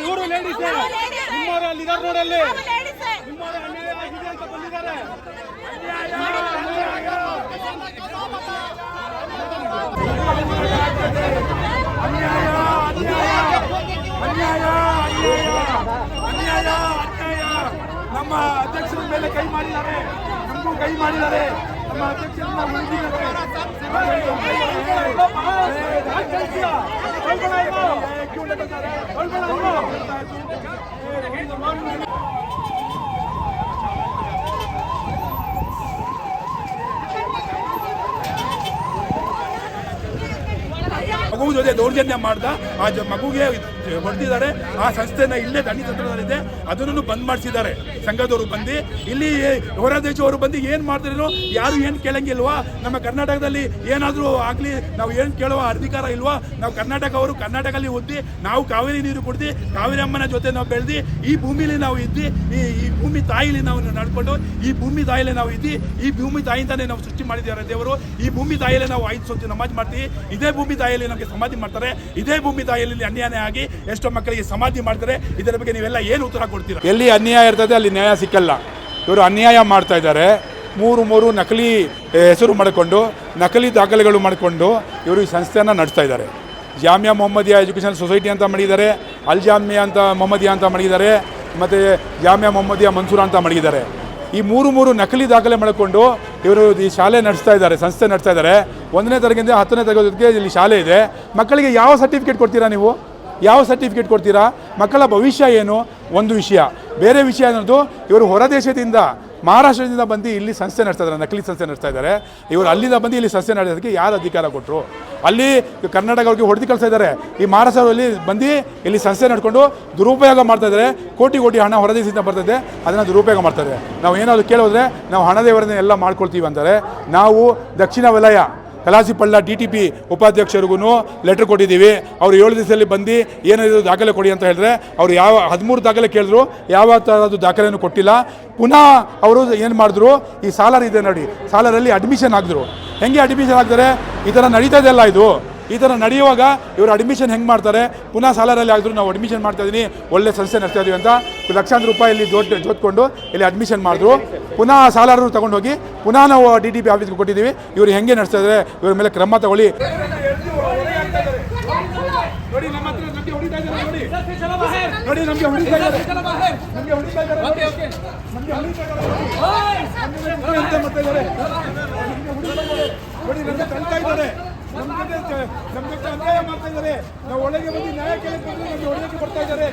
ಇವರು ಲೇಡೀಸ್ ನಿಮ್ಮವರು ಅಲ್ಲಿ ಇದಾರೆ ನೋಡಲ್ಲಿ ನಿಮ್ಮವರು ಅನ್ಯಾಯ ಆಗಿದೆ ಅಂತ ಬಂದಿದ್ದಾರೆ ಅನ್ಯಾಯ ಅನ್ಯಾಯ ಅನ್ಯಾಯ ಅನ್ಯಾಯ ನಮ್ಮ ಅಧ್ಯಕ್ಷರ ಮೇಲೆ ಕೈ ಮಾಡಿದ್ದಾರೆ ನಮಗೂ ಕೈ ಮಾಡಿದ್ದಾರೆ ನಮ್ಮ ಅಧ್ಯಕ್ಷರನ್ನ ಉಳಿದಿದ್ದಾರೆ ಮಗು ಜೊತೆ ದೌರ್ಜನ್ಯ ಮಾಡ್ದ, ಆ ಮಗುಗೆ ಹೊಡೆದಿದ್ದಾರೆ ಆ ಸಂಸ್ಥೆನ ಇಲ್ಲೇ ದಂಡಿ ತಂತ್ರದಲ್ಲಿದೆ ಅದನ್ನು ಬಂದ್ ಮಾಡಿಸಿದ್ದಾರೆ. ಸಂಘದವರು ಬಂದು ಇಲ್ಲಿ ಹೊರ ದೇಶವರು ಬಂದು ಏನು ಮಾಡ್ತಿರೋ ಯಾರು ಏನು ಕೇಳಂಗಿಲ್ವಾ? ನಮ್ಮ ಕರ್ನಾಟಕದಲ್ಲಿ ಏನಾದರೂ ಆಗಲಿ, ನಾವು ಏನು ಕೇಳುವ ಅಧಿಕಾರ ಇಲ್ವಾ? ನಾವು ಕರ್ನಾಟಕ ಅವರು ಕರ್ನಾಟಕದಲ್ಲಿ ಓದಿ ನಾವು ಕಾವೇರಿ ನೀರು ಕುಡ್ದು, ಕಾವೇರಿ ಅಮ್ಮನ ಜೊತೆ ನಾವು ಬೆಳೆದು, ಈ ಭೂಮಿಲಿ ನಾವು ಇದ್ದು ಈ ಈ ಭೂಮಿ ತಾಯಿಲಿ ನಾವು ನಡ್ಕೊಂಡು, ಈ ಭೂಮಿ ತಾಯಿಲಿ ನಾವು ಇದ್ದು ಈ ಭೂಮಿ ತಾಯಿಂದಾನೆ ನಾವು ಸೃಷ್ಟಿ ಮಾಡಿದ್ದಾರೆ ದೇವರು. ಈ ಭೂಮಿ ತಾಯಿಲೆ ನಾವು ಐದು ಸೊತ್ತು ನಮಾಜ್ ಮಾಡ್ತೀವಿ. ಇದೇ ಭೂಮಿ ತಾಯಿಯಲ್ಲಿ ನಮಗೆ ಸಮಾಧಿ ಮಾಡ್ತಾರೆ. ಇದೇ ಭೂಮಿ ತಾಯಿಯಲ್ಲಿ ಅನ್ಯಾಯ ಆಗಿ ಎಷ್ಟೋ ಮಕ್ಕಳಿಗೆ ಸಮಾಧಿ ಮಾಡ್ತಾರೆ. ಇದರ ಬಗ್ಗೆ ನೀವೆಲ್ಲ ಏನು ಉತ್ತರ ಕೊಡ್ತೀರಾ? ಎಲ್ಲಿ ಅನ್ಯಾಯ ಇರ್ತದೆ ಅಲ್ಲಿ ನ್ಯಾಯ ಸಿಕ್ಕಲ್ಲ ಇವರು ಅನ್ಯಾಯ ಮಾಡ್ತಾ ಇದ್ದಾರೆ. ಮೂರು ಮೂರು ನಕಲಿ ಹೆಸರು ಮಾಡಿಕೊಂಡು, ನಕಲಿ ದಾಖಲೆಗಳು ಮಾಡಿಕೊಂಡು ಇವರು ಈ ಸಂಸ್ಥೆಯನ್ನು ನಡೆಸ್ತಾ ಇದ್ದಾರೆ. ಜಾಮಿಯಾ ಮೊಹಮ್ಮದಿಯಾ ಎಜುಕೇಷನ್ ಸೊಸೈಟಿ ಅಂತ ಮಾಡಿದ್ದಾರೆ, ಅಲ್ ಜಾಮಿಯಾ ಅಂತ ಮೊಹಮ್ಮದಿಯಾ ಅಂತ ಮಾಡಿದ್ದಾರೆ, ಮತ್ತು ಜಾಮಿಯಾ ಮೊಹಮ್ಮದಿಯಾ ಮನ್ಸೂರ ಅಂತ ಮಾಡಿದ್ದಾರೆ. ಈ ಮೂರು ಮೂರು ನಕಲಿ ದಾಖಲೆ ಮಾಡಿಕೊಂಡು ಇವರು ಈ ಶಾಲೆ ನಡೆಸ್ತಾ ಇದ್ದಾರೆ, ಸಂಸ್ಥೆ ನಡೆಸ್ತಾ ಇದ್ದಾರೆ. ಒಂದನೇ ತರಗತಿಯಿಂದ ಹತ್ತನೇ ತರಗತಿಗೆ ಇಲ್ಲಿ ಶಾಲೆ ಇದೆ. ಮಕ್ಕಳಿಗೆ ಯಾವ ಸರ್ಟಿಫಿಕೇಟ್ ಕೊಡ್ತೀರಾ ನೀವು? ಯಾವ ಸರ್ಟಿಫಿಕೇಟ್ ಕೊಡ್ತೀರಾ? ಮಕ್ಕಳ ಭವಿಷ್ಯ ಏನು? ಒಂದು ವಿಷಯ. ಬೇರೆ ವಿಷಯ ಅನ್ನೋದು, ಇವರು ಹೊರದೇಶದಿಂದ, ಮಹಾರಾಷ್ಟ್ರದಿಂದ ಬಂದು ಇಲ್ಲಿ ಸಂಸ್ಥೆ ನಡೆಸ್ತಾ ನಕಲಿ ಸಂಸ್ಥೆ ನಡೆಸ್ತಾ ಇದ್ದಾರೆ. ಇವರು ಅಲ್ಲಿಂದ ಬಂದು ಇಲ್ಲಿ ಸಂಸ್ಥೆ ನಡೆಸೋದಕ್ಕೆ ಯಾರು ಅಧಿಕಾರ ಕೊಟ್ಟರು ಅಲ್ಲಿ ಕರ್ನಾಟಕ ಅವ್ರಿಗೆ ಹೊಡೆದು ಕಳಿಸ್ತಾ ಇದ್ದಾರೆ. ಈ ಮಹಾರಾಷ್ಟ್ರದಲ್ಲಿ ಬಂದು ಇಲ್ಲಿ ಸಂಸ್ಥೆ ನಡ್ಕೊಂಡು ದುರುಪಯೋಗ ಮಾಡ್ತಾ ಇದ್ದಾರೆ. ಕೋಟಿ ಕೋಟಿ ಹಣ ಹೊರದೇಶದಿಂದ ಬರ್ತದೆ ಅದನ್ನು ದುರುಪಯೋಗ ಮಾಡ್ತಾರೆ ನಾವು ಏನಾದರೂ ಕೇಳೋದ್ರೆ ನಾವು ಹಣದೇವರನ್ನ ಎಲ್ಲ ಮಾಡ್ಕೊಳ್ತೀವಿ ಅಂತಾರೆ. ನಾವು ದಕ್ಷಿಣ ವಲಯ ಕಲಾಸಿಪಳ್ಳ ಡಿ ಟಿ ಪಿ ಉಪಾಧ್ಯಕ್ಷರಿಗೂ ಲೆಟ್ರ್ ಕೊಟ್ಟಿದ್ದೀವಿ. ಅವರು ಏಳು ದಿವಸದಲ್ಲಿ ಬಂದು ಏನಾದರೂ ದಾಖಲೆ ಕೊಡಿ ಅಂತ ಹೇಳಿದ್ರೆ ಅವ್ರು ಯಾವ ಹದಿಮೂರು ದಾಖಲೆ ಕೇಳಿದ್ರು ಯಾವ ಥರದ್ದು ದಾಖಲೆಯನ್ನು ಕೊಟ್ಟಿಲ್ಲ. ಪುನಃ ಅವರು ಏನು ಮಾಡಿದ್ರು, ಈ ಸಾಲರ್ ಇದೆ ನೋಡಿ, ಸಾಲರಲ್ಲಿ ಅಡ್ಮಿಷನ್ ಆಗಿದ್ರು ಹೆಂಗೆ ಅಡ್ಮಿಷನ್ ಆಗ್ತಾರೆ ಈ ಥರ ನಡೀತಾ ಇದೆಯಲ್ಲ ಇದು. ಈ ಥರ ನಡೆಯುವಾಗ ಇವರು ಅಡ್ಮಿಷನ್ ಹೆಂಗೆ ಮಾಡ್ತಾರೆ? ಪುನಃ ಸಾಲರಲ್ಲಿ ಆದರೂ ನಾವು ಅಡ್ಮಿಷನ್ ಮಾಡ್ತಾ ಇದ್ದೀನಿ ಒಳ್ಳೆ ಸಂಸ್ಥೆ ನಡೆಸ್ತಾ ಇದೀವಿ ಅಂತ ಲಕ್ಷಾಂತರ ರೂಪಾಯಿ ಇಲ್ಲಿ ಜೋತ್ ಜೋತ್ಕೊಂಡು ಇಲ್ಲಿ ಅಡ್ಮಿಷನ್ ಮಾಡಿದ್ರು. ಪುನಃ ಸಾಲರು ತಗೊಂಡೋಗಿ ಪುನಃ ನಾವು ಡಿ ಡಿ ಪಿ ಆಫೀಸ್ಗೆ ಕೊಟ್ಟಿದ್ದೀವಿ ಇವರು ಹೆಂಗೆ ನಡೆಸ್ತಾ ಇದ್ದಾರೆ ಇವ್ರ ಮೇಲೆ ಕ್ರಮ ತಗೊಳ್ಳಿ. ನೋಡಿ ನಮ್ಮ ನಮಗೆ ಹೊಡಿತಾ ಇದ್ದಾರೆ ನೋಡಿ. ನೋಡಿ ನಮಗೆ ಹೊಡಿತಾ ಇದ್ದಾರೆ. ನಮಗೆ ಹೊಡಿತಾ ನೋಡಿ. ನಮಗೆ ಹೊಡಿತಾ ಇದ್ದಾರೆ. ನೋಡಿ. ಎಂತ ಮಾಡ್ತಾ ಇದ್ದಾರೆ. ನಮಗೆ ಹೊಡಿತಾ ಇದ್ದಾರೆ. ನೋಡಿ ನಮಗೆ ತಳ್ತಾ ಇದ್ದಾರೆ. ನಮ್ಮ ಜೊತೆ ಅನ್ಯಾಯ ಮಾಡ್ತಾ ಇದ್ದಾರೆ. ನಾವು ಒಳಗೆ ಬಂದು ನ್ಯಾಯ ಕೇಳಕ್ಕೆ ಬಂದ್ರೆ ನಮಗೆ ಒಳಗೆ ಬರ್ತಾ ಇದ್ದಾರೆ.